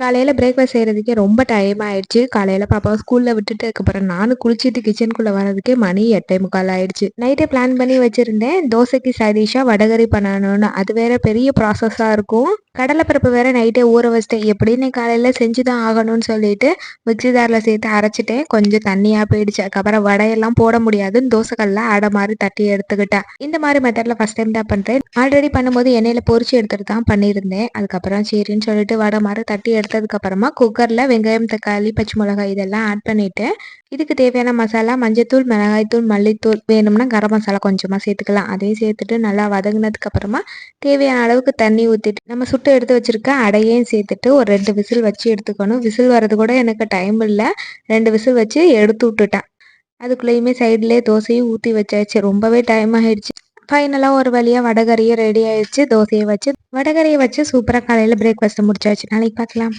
காலையில் பிரேக்ஃபாஸ்ட் செய்கிறதுக்கே ரொம்ப டைம் ஆயிடுச்சு. காலையில் பாப்பாவை ஸ்கூலில் விட்டுட்டு அதுக்கப்புறம் நானும் குளிச்சுட்டு கிச்சனுக்குள்ளே வரதுக்கே மணி எட்டே முக்கால் ஆயிடுச்சு. நைட்டே பிளான் பண்ணி வச்சுருந்தேன். தோசைக்கு சைடிஷாக வடகரி பண்ணணும்னு. அது வேற பெரிய ப்ராசஸாக இருக்கும். கடலைப்பருப்பு வேற நைட்டே ஊற வச்சிட்டேன். எப்படின்னு காலையில் செஞ்சு தான் ஆகணும்னு சொல்லிட்டு மிக்சி ஜாரில் சேர்த்து அரைச்சிட்டேன். கொஞ்சம் தண்ணியாக போயிடுச்சு. அதுக்கப்புறம் வடையெல்லாம் போட முடியாதுன்னு தோசைக்கல்ல அடை மாதிரி தட்டி எடுத்துக்கிட்டேன். இந்த மாதிரி மெத்தடில் ஃபஸ்ட் டைம் தான் பண்ணுறேன் ஆல்ரெடி பண்ணும்போது எண்ணெயில் பொறிச்சு எடுத்துகிட்டு தான் பண்ணியிருந்தேன். அதுக்கப்புறம் சரின்னு சொல்லிட்டு வடை மாதிரி தட்டி எடுத்ததுக்கப்புறமா குக்கரில் வெங்காயம் தக்காளி பச்சை மிளகாய் இதெல்லாம் ஆட் பண்ணிவிட்டு இதுக்கு தேவையான மசாலா மஞ்சத்தூள் மிளகாய்த்தூள் மல்லித்தூள் வேணும்னா கரம் மசாலா கொஞ்சமாக சேர்த்துக்கலாம். அதையும் சேர்த்துட்டு நல்லா வதங்கினதுக்கப்புறமா தேவையான அளவுக்கு தண்ணி ஊற்றிட்டு நம்ம சுட்டு எடுத்து வச்சுருக்க அடையையும் சேர்த்துட்டு ஒரு ரெண்டு விசில் வச்சு எடுத்துக்கணும். விசில் வர்றது கூட எனக்கு டைம் இல்லை. ரெண்டு விசில் வச்சு எடுத்து விட்டுட்டேன். அதுக்குள்ளேயுமே சைட்லேயே தோசையும் ஊற்றி வச்சாச்சு. ரொம்பவே டைம் ஆகிடுச்சு ஃபைனலாக ஒரு வழியாக வடகறியும் ரெடி ஆயிடுச்சு. தோசையை வச்சு வடகறியை வச்சு சூப்பராக காலையில் பிரேக்ஃபாஸ்ட்டை முடிச்சாச்சு. நாளைக்கு பார்க்கலாம்.